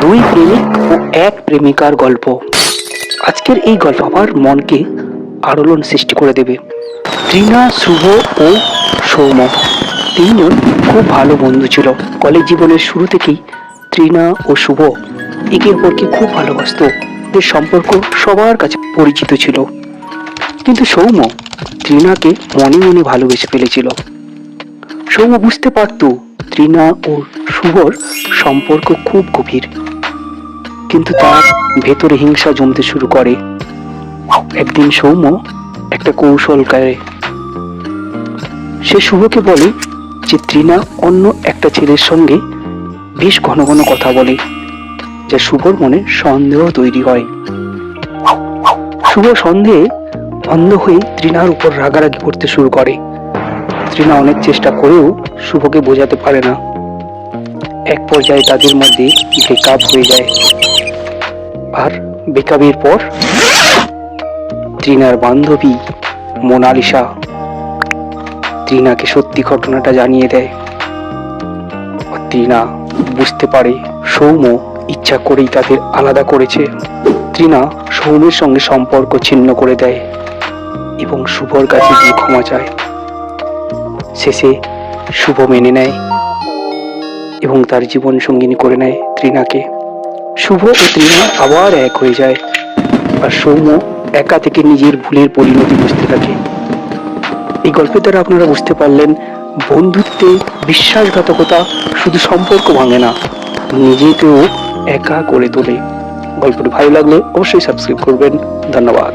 দুই প্রেমিক ও এক প্রেমিকার গল্প। আজকের এই গল্প আমার মনকে আলোড়ন সৃষ্টি করে দেবে। ত্রিনা শুভ ও সৌম তিনজন খুব ভালো বন্ধু ছিল। কলেজ জীবনের শুরু থেকেই ত্রিনা ও শুভ একে অপরকে খুব ভালোবাসতো। এদের সম্পর্ক সবার কাছে পরিচিত ছিল। কিন্তু সৌম ত্রিনাকে মনে মনে ভালোবেসে ফেলেছিল। সৌম বুঝতে পারত ত্রিনা ও শুভর সম্পর্ক খুব গভীর। কিন্তু তার ভেতরে হিংসা জমতে শুরু করে। একদিন সৌম্য একটা কৌশল করে সে শুভকে বলে যে ত্রিনা অন্য একটা ছেলের সঙ্গে বেশ ঘন ঘন কথা বলে, যা শুভর মনে সন্দেহ তৈরি হয়। শুভ সন্দেহে অন্ধ হয়ে ত্রিনার উপর রাগারাগি করতে শুরু করে। ত্রিনা অনেক চেষ্টা করেও শুভকে বোঝাতে পারে না। এক পর্যায়ে তাদের মধ্যে ব্রেকআপ হয়ে যায়। আর ব্রেকআপের পর ত্রিনার বান্ধবী মোনালিসা ত্রিনাকে সত্যি ঘটনাটা জানিয়ে দেয়। ত্রিনা বুঝতে পারে সৌম্য ইচ্ছা করেই তাদের আলাদা করেছে। ত্রিনা সৌমের সঙ্গে সম্পর্ক ছিন্ন করে দেয় এবং শুভর কাছে গিয়ে ক্ষমা চায়। শেষে শুভ মেনে নেয় এবং তার জীবন সঙ্গিনী করে নেয় ত্রিনাকে। শুভ ও তৃণা আবার এক হয়ে যায়। আর সৌম্য একা থেকে নিজের ভুলের পরিণতি বুঝতে থাকে। এই গল্পের দ্বারা আপনারা বুঝতে পারলেন, বন্ধুত্বে বিশ্বাসঘাতকতা শুধু সম্পর্ক ভাঙে না, নিজেকেও একা করে তোলে। গল্পটি ভালো লাগলে অবশ্যই সাবস্ক্রাইব করবেন। ধন্যবাদ।